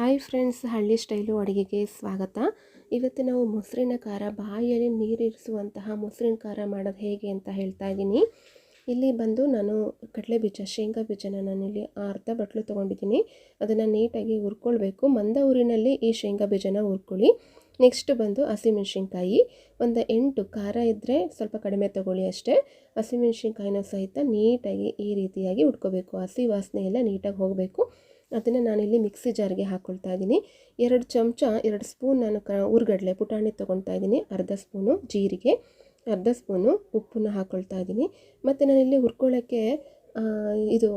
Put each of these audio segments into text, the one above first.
Hi friends, ಹಳ್ಳಿ style ಅಡುಗೆಗೆ ಸ್ವಾಗತ. ಇವತ್ತು ನಾವು ಮೊಸರಿನ ಖಾರ, ಬಾಯಲ್ಲಿ ನೀರಿರಿಸುವಂತಹ ಮೊಸರಿನ ಖಾರ ಮಾಡೋದು ಹೇಗೆ ಅಂತ ಹೇಳ್ತಾ ಇದ್ದೀನಿ. ಇಲ್ಲಿ ಬಂದು ನಾನು ಕಡಲೆ ಬೀಜ, ಶೇಂಗಾ ಬೀಜನ ನಾನಿಲ್ಲಿ ಅರ್ಧ ಬಟ್ಲು ತೊಗೊಂಡಿದ್ದೀನಿ. ಅದನ್ನು ನೀಟಾಗಿ ಹುರ್ಕೊಳ್ಬೇಕು. ಮಂದ ಊರಿನಲ್ಲಿ ಈ ಶೇಂಗಾ ಬೀಜನ ಹುರ್ಕೊಳ್ಳಿ. ನೆಕ್ಸ್ಟ್ ಬಂದು ಹಸಿಮೆಣ್ಸಿನ್ಕಾಯಿ. ಒಂದು ಎಂಟು ಖಾರ ಇದ್ದರೆ ಸ್ವಲ್ಪ ಕಡಿಮೆ ತೊಗೊಳ್ಳಿ ಅಷ್ಟೇ. ಹಸಿಮೆಣ್ಸಿನ್ಕಾಯಿನ ಸಹಿತ ನೀಟಾಗಿ ಈ ರೀತಿಯಾಗಿ ಉಟ್ಕೋಬೇಕು ಹಸಿ ವಾಸನೆ ಎಲ್ಲ ನೀಟಾಗಿ ಹೋಗಬೇಕು. ಅದನ್ನು ನಾನಿಲ್ಲಿ ಮಿಕ್ಸಿ ಜಾರ್ಗೆ ಹಾಕ್ಕೊಳ್ತಾ ಇದ್ದೀನಿ. ಎರಡು ಚಮಚ, ಎರಡು ಸ್ಪೂನ್ ನಾನು ಕ ಉರ್ಗಡಲೆ ಪುಟಾಣಿ ತೊಗೊಳ್ತಾ ಇದ್ದೀನಿ. ಅರ್ಧ ಸ್ಪೂನು ಜೀರಿಗೆ, ಅರ್ಧ ಸ್ಪೂನು ಉಪ್ಪನ್ನು ಹಾಕ್ಕೊಳ್ತಾ ಇದ್ದೀನಿ. ಮತ್ತು ನಾನಿಲ್ಲಿ ಹುರ್ಕೊಳ್ಳೋಕ್ಕೆ ಇದು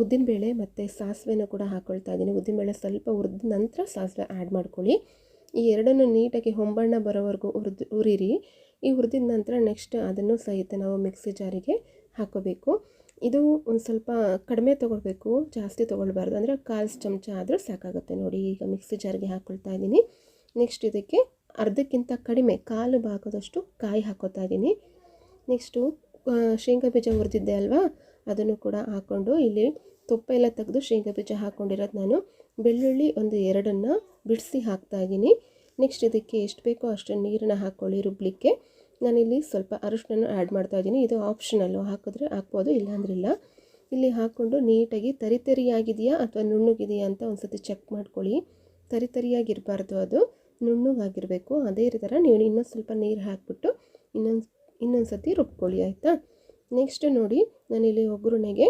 ಉದ್ದಿನಬೇಳೆ ಮತ್ತು ಸಾಸಿವೆನ ಕೂಡ ಹಾಕ್ಕೊಳ್ತಾ ಇದ್ದೀನಿ. ಉದ್ದಿನಬೇಳೆ ಸ್ವಲ್ಪ ಹುರಿದ ನಂತರ ಸಾಸಿವೆ ಆ್ಯಡ್ ಮಾಡ್ಕೊಳ್ಳಿ. ಈ ಎರಡನ್ನು ನೀಟಾಗಿ ಹೊಂಬಣ್ಣ ಬರೋವರೆಗೂ ಹುರಿದು, ಹುರಿರಿ. ಈ ಹುರಿದಿದ ನಂತರ ನೆಕ್ಸ್ಟ್ ಅದನ್ನು ಸಹಿತ ನಾವು ಮಿಕ್ಸಿ ಜಾರಿಗೆ ಹಾಕೋಬೇಕು. ಇದು ಒಂದು ಸ್ವಲ್ಪ ಕಡಿಮೆ ತೊಗೊಳ್ಬೇಕು, ಜಾಸ್ತಿ ತೊಗೊಳ್ಬಾರ್ದು. ಅಂದರೆ ಕಾಲು ಚಮಚ ಆದರೂ ಸಾಕಾಗುತ್ತೆ. ನೋಡಿ, ಈಗ ಮಿಕ್ಸಿ ಜಾರ್ಗೆ ಹಾಕ್ಕೊಳ್ತಾ ಇದ್ದೀನಿ. ನೆಕ್ಸ್ಟ್ ಇದಕ್ಕೆ ಅರ್ಧಕ್ಕಿಂತ ಕಡಿಮೆ ಕಾಲು ಭಾಗದಷ್ಟು ಕಾಯಿ ಹಾಕೋತಾ ಇದ್ದೀನಿ. ನೆಕ್ಸ್ಟು ಶೇಂಗಾ ಬೀಜ ಹುರಿದಿದ್ದೆ ಅಲ್ವಾ? ಅದನ್ನು ಕೂಡ ಹಾಕ್ಕೊಂಡು ಇಲ್ಲಿ ತುಪ್ಪ ಎಲ್ಲ ತೆಗೆದು ಶೇಂಗಾ ಬೀಜ ಹಾಕ್ಕೊಂಡಿರೋದು ನಾನು. ಬೆಳ್ಳುಳ್ಳಿ ಒಂದು ಎರಡನ್ನು ಬಿಡಿಸಿ ಹಾಕ್ತಾ ಇದ್ದೀನಿ. ನೆಕ್ಸ್ಟ್ ಇದಕ್ಕೆ ಎಷ್ಟು ಬೇಕೋ ಅಷ್ಟು ನೀರನ್ನು ಹಾಕ್ಕೊಳ್ಳಿ ರುಬ್ಲಿಕ್ಕೆ. ನಾನಿಲ್ಲಿ ಸ್ವಲ್ಪ ಅರಿಶಿನ ಆ್ಯಡ್ ಮಾಡ್ತಾ ಇದ್ದೀನಿ. ಇದು ಆಪ್ಷನಲ್ಲು ಹಾಕಿದ್ರೆ ಹಾಕ್ಬೋದು, ಇಲ್ಲಾಂದ್ರಿಲ್ಲ. ಇಲ್ಲಿ ಹಾಕ್ಕೊಂಡು ನೀಟಾಗಿ ತರಿತರಿಯಾಗಿದೆಯಾ ಅಥವಾ ನುಣ್ಣುಗಿದೆಯಾ ಅಂತ ಒಂದು ಸತಿ ಚೆಕ್ ಮಾಡ್ಕೊಳ್ಳಿ. ತರಿತರಿಯಾಗಿರಬಾರ್ದು ಅದು, ನುಣ್ಣುಗಾಗಿರಬೇಕು. ಅದೇ ಥರ ನೀವು ಇನ್ನೊಂದು ಸ್ವಲ್ಪ ನೀರು ಹಾಕಿಬಿಟ್ಟು ಇನ್ನೊಂದು ಇನ್ನೊಂದು ಸತಿ ರುಬ್ಕೊಳ್ಳಿ, ಆಯಿತಾ? ನೆಕ್ಸ್ಟ್ ನೋಡಿ, ನಾನಿಲ್ಲಿ ಒಗ್ಗರಣೆಗೆ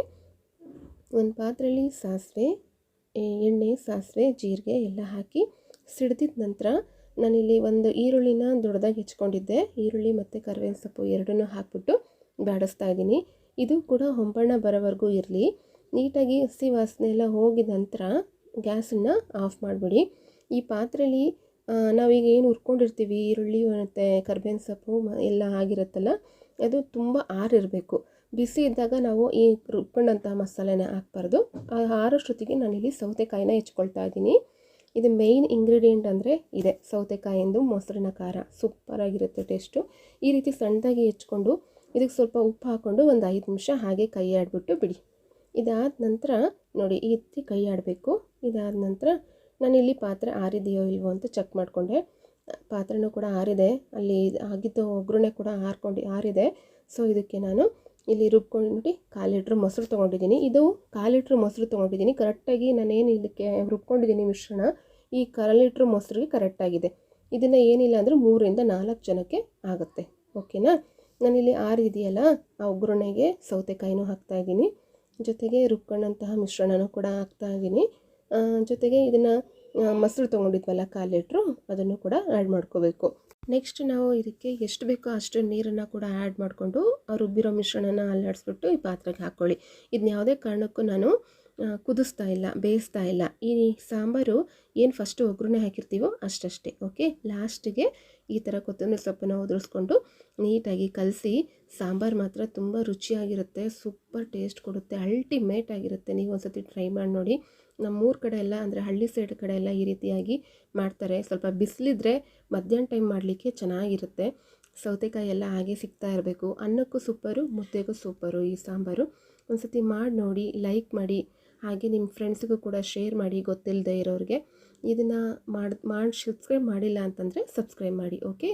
ಒಂದು ಪಾತ್ರೆಯಲ್ಲಿ ಸಾಸಿವೆ, ಎಣ್ಣೆ, ಸಾಸಿವೆ, ಜೀರಿಗೆ ಎಲ್ಲ ಹಾಕಿ ಸಿಡ್ದಿದ ನಂತರ ನಾನಿಲ್ಲಿ ಒಂದು ಈರುಳ್ಳಿನ ದೊಡ್ಡದಾಗಿ ಹೆಚ್ಕೊಂಡಿದ್ದೆ. ಈರುಳ್ಳಿ ಮತ್ತು ಕರ್ಬೇವಿನ ಸೊಪ್ಪು ಎರಡನ್ನೂ ಹಾಕ್ಬಿಟ್ಟು ಬಾಡಿಸ್ತಾ ಇದ್ದೀನಿ. ಇದು ಕೂಡ ಹೊಂಬಣ್ಣ ಬರೋವರೆಗೂ ಇರಲಿ. ನೀಟಾಗಿ ಹಸಿ ವಾಸನೆ ಎಲ್ಲ ಹೋಗಿದ ನಂತರ ಗ್ಯಾಸನ್ನು ಆಫ್ ಮಾಡಿಬಿಡಿ. ಈ ಪಾತ್ರೆಯಲ್ಲಿ ನಾವೀಗ ಏನು ಹುರ್ಕೊಂಡಿರ್ತೀವಿ, ಈರುಳ್ಳಿ ಮತ್ತು ಕರ್ಬೇವಿನ ಸೊಪ್ಪು ಎಲ್ಲ ಆಗಿರುತ್ತಲ್ಲ, ಅದು ತುಂಬ ಆರಿರಬೇಕು. ಬಿಸಿ ಇದ್ದಾಗ ನಾವು ಈ ರುಬ್ಕೊಂಡಂಥ ಮಸಾಲೆನ ಹಾಕ್ಬಾರ್ದು. ಆರೋಷ್ಟೊತ್ತಿಗೆ ನಾನಿಲ್ಲಿ ಸೌತೆಕಾಯಿನ ಹೆಚ್ಕೊಳ್ತಾ ಇದ್ದೀನಿ. ಇದು ಮೇಯ್ನ್ ಇಂಗ್ರೀಡಿಯೆಂಟ್ ಅಂದರೆ ಇದೆ. ಸೌತೆಕಾಯಿಂದು ಮೊಸರಿನ ಖಾರ. ಸೂಪರಾಗಿರುತ್ತೆ ಟೇಸ್ಟು ಈ ರೀತಿ ಸಣ್ಣದಾಗಿ ಹೆಚ್ಕೊಂಡು ಇದಕ್ಕೆ ಸ್ವಲ್ಪ ಉಪ್ಪು ಹಾಕ್ಕೊಂಡು ಒಂದು ಐದು ನಿಮಿಷ ಹಾಗೆ ಕೈ ಆಡಿಬಿಟ್ಟು ಬಿಡಿ. ಇದಾದ ನಂತರ ನೋಡಿ ಈ ಕೈ ಆಡಬೇಕು ಇದಾದ ನಂತರ ನಾನಿಲ್ಲಿ ಪಾತ್ರೆ ಆರಿದೆಯೋ ಇಲ್ವೋ ಅಂತ ಚೆಕ್ ಮಾಡಿಕೊಂಡೆ. ಪಾತ್ರೆನೂ ಕೂಡ ಆರಿದೆ. ಅಲ್ಲಿ ಆಗಿದ್ದು ಒಗ್ಗರಣೆ ಕೂಡ ಆರ್ಕೊಂಡು ಆರಿದೆ. ಸೊ ಇದಕ್ಕೆ ನಾನು ಇಲ್ಲಿ ರುಬ್ಕೊಂಡು ಕಾಲು ಲೀಟ್ರ್ ಮೊಸರು ತೊಗೊಂಡಿದ್ದೀನಿ. ಇದು ಕಾಲು ಲೀಟ್ರ್ ಮೊಸರು ತೊಗೊಂಡಿದ್ದೀನಿ. ಕರೆಕ್ಟಾಗಿ ನಾನೇನು ಇದಕ್ಕೆ ರುಬ್ಕೊಂಡಿದ್ದೀನಿ ಮಿಶ್ರಣ ಈ ಕಾಲು ಲೀಟ್ರ್ ಮೊಸರಿಗೆ ಕರೆಕ್ಟಾಗಿದೆ ಇದನ್ನು ಏನಿಲ್ಲ ಅಂದರೆ ಮೂರಿಂದ ನಾಲ್ಕು ಜನಕ್ಕೆ ಆಗುತ್ತೆ. ಓಕೆನಾ ನಾನಿಲ್ಲಿ ಆರು ಇದೆಯಲ್ಲ, ಆ ಒಗ್ಗರಣೆಗೆ ಸೌತೆಕಾಯಿನೂ ಹಾಕ್ತಾಯಿದ್ದೀನಿ ಜೊತೆಗೆ ರುಬ್ಕೊಂಡಂತಹ ಮಿಶ್ರಣನೂ ಕೂಡ ಹಾಕ್ತಾಯಿದ್ದೀನಿ ಜೊತೆಗೆ ಇದನ್ನು ಮೊಸರು ತೊಗೊಂಡಿದ್ವಲ್ಲ ಕಾಲು ಲೀಟ್ರು ಅದನ್ನು ಕೂಡ ಆ್ಯಡ್ ಮಾಡ್ಕೋಬೇಕು. ನೆಕ್ಸ್ಟ್ ನಾವು ಇದಕ್ಕೆ ಎಷ್ಟು ಬೇಕೋ ಅಷ್ಟು ನೀರನ್ನು ಕೂಡ ಆ್ಯಡ್ ಮಾಡಿಕೊಂಡು ರುಬ್ಬಿರೋ ಮಿಶ್ರಣನ ಅಲ್ಲಾಡಿಸ್ಬಿಟ್ಟು ಈ ಪಾತ್ರೆಗೆ ಹಾಕ್ಕೊಳ್ಳಿ ಇದನ್ನ ಯಾವುದೇ ಕಾರಣಕ್ಕೂ ನಾನು ಕುದಿಸ್ತಾ ಇಲ್ಲ, ಬೇಯಿಸ್ತಾ ಇಲ್ಲ. ಈ ಸಾಂಬಾರು ಏನು ಫಸ್ಟು ಒಗ್ಗರಣೆ ಹಾಕಿರ್ತೀವೋ ಅಷ್ಟಷ್ಟೇ ಓಕೆ ಲಾಸ್ಟಿಗೆ ಈ ಥರ ಕೊತ್ತಂಬರಿ ಸೊಪ್ಪನ್ನು ಉದುರಿಸ್ಕೊಂಡು ನೀಟಾಗಿ ಕಲಸಿ, ಸಾಂಬಾರು ಮಾತ್ರ ತುಂಬ ರುಚಿಯಾಗಿರುತ್ತೆ ಸೂಪರ್ ಟೇಸ್ಟ್ ಕೊಡುತ್ತೆ ಅಲ್ಟಿಮೇಟ್ ಆಗಿರುತ್ತೆ. ನೀವು ಒಂದ್ಸತಿ ಟ್ರೈ ಮಾಡಿ ನೋಡಿ. ನಮ್ಮೂರ ಕಡೆ ಎಲ್ಲ, ಅಂದರೆ ಹಳ್ಳಿ ಸೈಡ್ ಕಡೆ ಎಲ್ಲ ಈ ರೀತಿಯಾಗಿ ಮಾಡ್ತಾರೆ. ಸ್ವಲ್ಪ ಬಿಸಿಲಿದ್ರೆ ಮಧ್ಯಾಹ್ನ ಟೈಮ್ ಮಾಡಲಿಕ್ಕೆ ಚೆನ್ನಾಗಿರುತ್ತೆ. ಸೌತೆಕಾಯಿ ಎಲ್ಲ ಹಾಗೆ ಸಿಗ್ತಾ ಇರಬೇಕು. ಅನ್ನಕ್ಕೂ ಸೂಪರು ಮುದ್ದೆಗೂ ಸೂಪರು ಈ ಸಾಂಬಾರು. ಒಂದು ಸತಿ ಮಾಡಿ ನೋಡಿ ಲೈಕ್ ಮಾಡಿ. ಹಾಗೆ ನಿಮ್ಮ ಫ್ರೆಂಡ್ಸ್ಗೂ ಕೂಡ ಶೇರ್ ಮಾಡಿ ಗೊತ್ತಿಲ್ಲದೆ ಇರೋರಿಗೆ ಇದನ್ನು ಮಾಡಿ ಮಾಡಿ ಸಬ್ಸ್ಕ್ರೈಬ್ ಮಾಡಿಲ್ಲ ಅಂತಂದರೆ ಸಬ್ಸ್ಕ್ರೈಬ್ ಮಾಡಿ, ಓಕೆ?